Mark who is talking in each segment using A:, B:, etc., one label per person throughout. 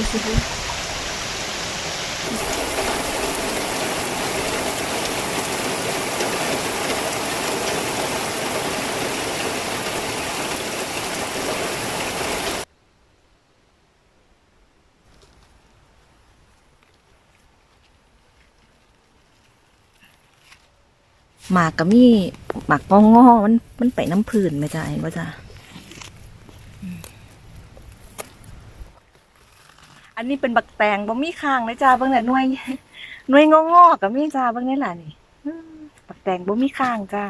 A: ดูสิดูหมากก็มีหมากงองอมันมันไปน้ำผื่นไหมจ๊ะเห็นว่าจ๊ะ อันนี้เป็นบักแตงบ่มีข้างเลยจ้าเบิ่งแต่หน่วยหน่วยงอกๆก็มีจ้าเบิ่งนี่ล่ะนี่บักแตงบ่มีข้างจ้า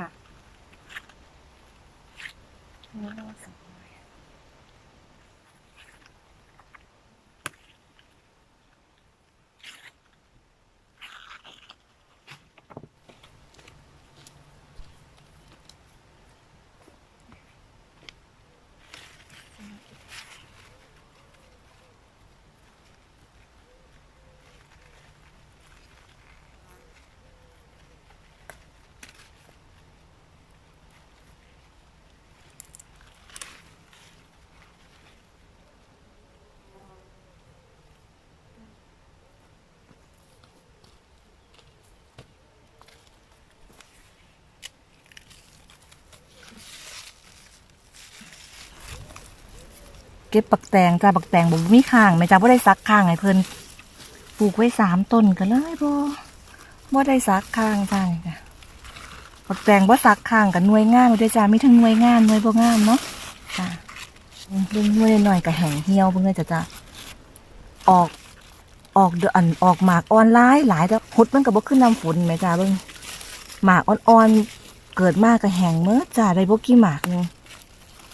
A: เก็บบักแตงจ้าบักแตงบ่มีข้างแม่จ้าบ่ได้ซักข้างให้เพิ่นปลูกไว้สามต้นก็เลยบ่บ่ได้ซักข้างจ้านี่จ้ะบักแตงบ่ซักข้างกับหน่วยงามอด้วยจ้ามีทั้งหน่วยงามหน่วยบ่งามเนาะจ้าเบิ่องหน่วยหน่อยก็แห้งเหี่ยวเบิ่งเลยจ้ะจ้าออกออกเดือนออกหมากอ่อนหลายหลายแต่พุดมันก็บ่ขึ้นน้ำฝนแม่จ้าเบิ่งหมากอ่อนๆเกิดมากก็แห้งเมื่อจ้าได้บ่กี่หมากนึง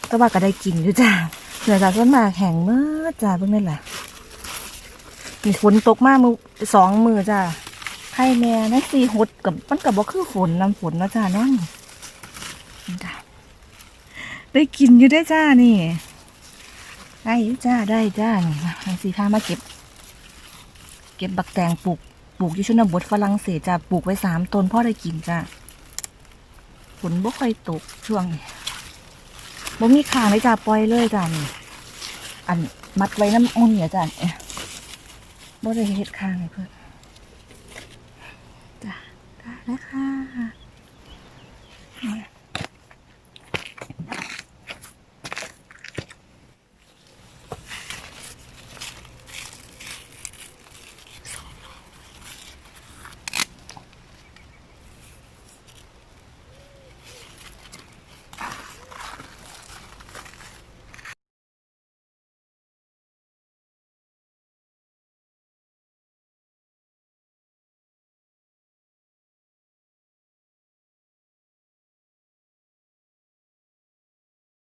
A: แต่ว่าก็ได้กินอยู่จ้า เหนือจากต้นหมากแห้งเมื่อจ้าเพิ่งนั่นแหละมีฝนตกมากมือสองมือจ้าให้แม่ในสีหดกับมันกับบ่คือฝนน้ำฝนนะจ้านาะนี่จ้าได้กินอยู่ได้จ้านี่ได้จ้าได้จ้านี่ทางสีข้ามาเก็บ เก็บบักแตงปลูกปลูกที่ชนบทฝรั่งเศสจ้าปลูกไว้สามต้นพ่อได้กินจ้าฝนบ่ค่อยตกช่วงนี้ บ่มีขางเลยจ้าปล่อยเลยจ้านี่อันมัดไว้น้ำมุนเนี่ยจ้าเนี่ยบ่ได้เห็ดคางเลยเพื่อนจ้าได้แล้วค่ะ